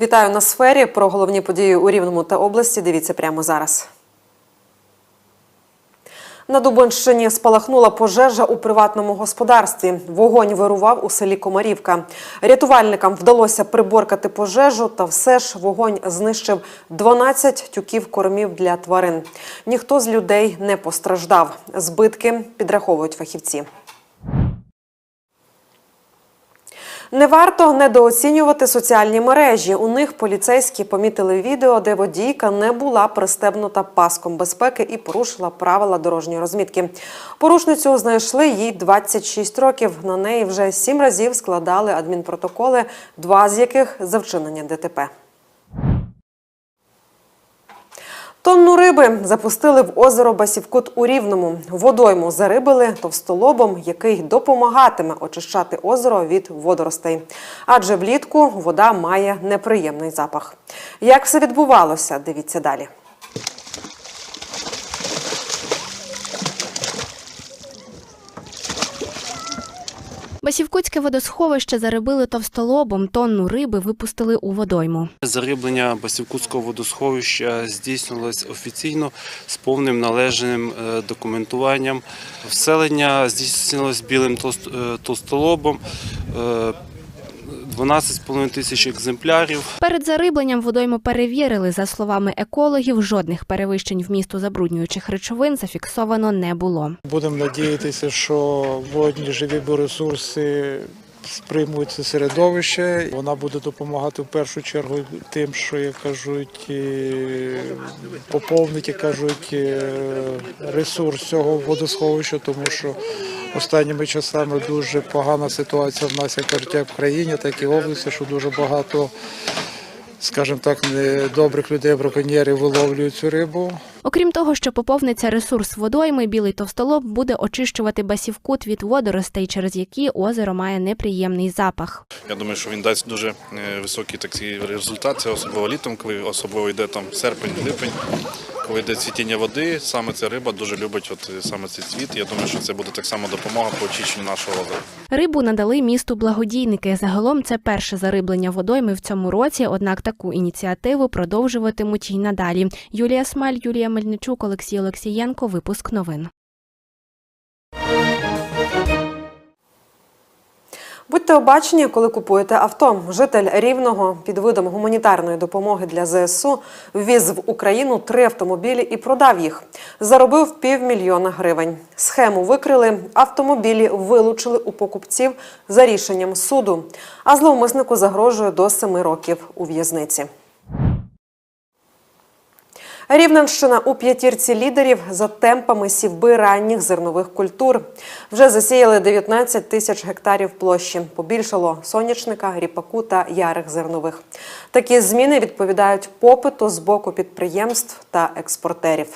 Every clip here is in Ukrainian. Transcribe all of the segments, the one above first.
Вітаю на сфері. Про головні події у Рівному та області. Дивіться прямо зараз. На Дубонщині спалахнула пожежа у приватному господарстві. Вогонь вирував у селі Комарівка. Рятувальникам вдалося приборкати пожежу, та все ж вогонь знищив 12 тюків кормів для тварин. Ніхто з людей не постраждав. Збитки підраховують фахівці. Не варто недооцінювати соціальні мережі. У них поліцейські помітили відео, де водійка не була пристебнута паском безпеки і порушила правила дорожньої розмітки. Порушницю знайшли їй 26 років. На неї вже сім разів складали адмінпротоколи, два з яких за вчинення ДТП. Тонну риби запустили в озеро Басівкут у Рівному. Водойму зарибили товстолобом, який допомагатиме очищати озеро від водоростей. Адже влітку вода має неприємний запах. Як все відбувалося, дивіться далі. Басівкутське водосховище зарибили товстолобом, тонну риби випустили у водойму. Зариблення Басівкутського водосховища здійснилось офіційно з повним належним е, документуванням. Вселення здійснилось білим толст- е, толстолобом. Е, 12,5 тисяч екземплярів. Перед зарибленням водойму перевірили. За словами екологів, жодних перевищень вмісту забруднюючих речовин зафіксовано не було. Будемо надіятися, що водні живі біоресурси сприймуть це середовище. Вона буде допомагати в першу чергу тим, що як кажуть, поповнить, як кажуть, ресурс цього водосховища, тому що останніми часами дуже погана ситуація в нас, як кажуть, в країні, так і в області, що дуже багато. Скажімо так, недобрих людей, браконьєрів виловлюють цю рибу. Окрім того, що поповниться ресурс водойми, білий товстолоб буде очищувати басівкут від водоростей, через які озеро має неприємний запах. Я думаю, що він дасть дуже е, високий такий результат. Це особливо літом, коли особливо йде там серпень, липень, коли йде цвітіння води. Саме ця риба дуже любить от е, саме цей цвіт. Я думаю, що це буде так само допомога по очищенню нашого озера. Рибу надали місту благодійники. Загалом це перше зариблення водойми в цьому році. Однак таку ініціативу продовжуватимуть й надалі. Юлія Смаль, Юлія Мельничук, Олексій Олексієнко. Випуск новин. Будьте обачені, коли купуєте авто. Житель Рівного під видом гуманітарної допомоги для ЗСУ ввіз в Україну три автомобілі і продав їх. Заробив півмільйона гривень. Схему викрили, автомобілі вилучили у покупців за рішенням суду. А зловмиснику загрожує до семи років у в'язниці. Рівненщина у п'ятірці лідерів за темпами сівби ранніх зернових культур. Вже засіяли 19 тисяч гектарів площі. Побільшало сонячника, ріпаку та ярих зернових. Такі зміни відповідають попиту з боку підприємств та експортерів.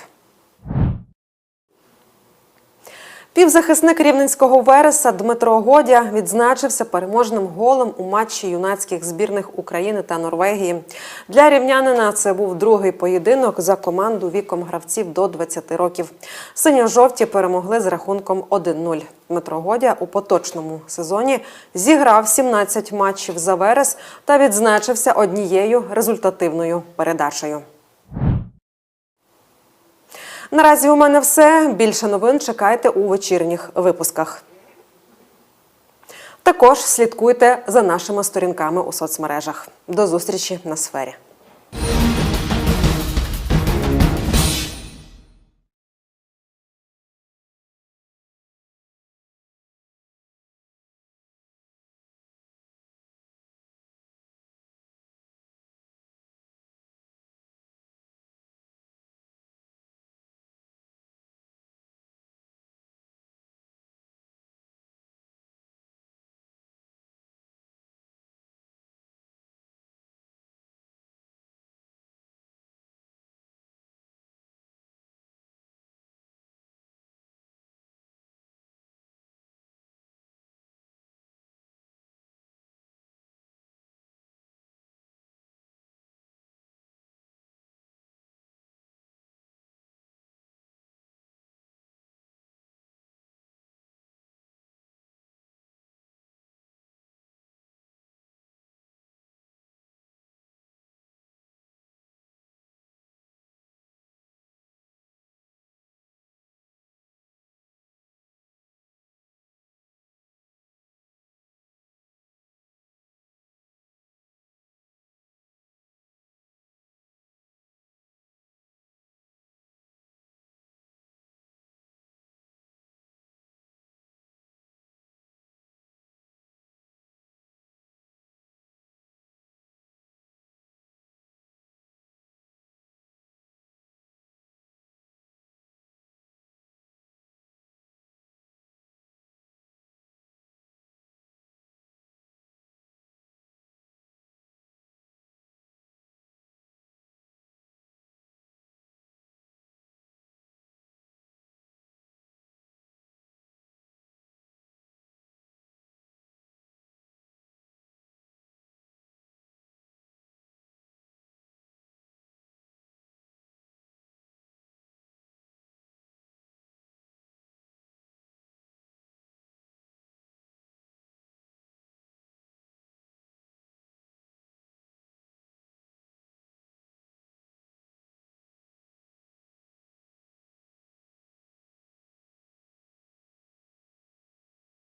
Півзахисник рівненського вереса Дмитро Годя відзначився переможним голом у матчі юнацьких збірних України та Норвегії. Для рівнянина це був другий поєдинок за команду віком гравців до 20 років. Синьо-жовті перемогли з рахунком 1-0. Дмитро Годя у поточному сезоні зіграв 17 матчів за верес та відзначився однією результативною передачею. Наразі у мене все. Більше новин чекайте у вечірніх випусках. Також слідкуйте за нашими сторінками у соцмережах. До зустрічі на сфері.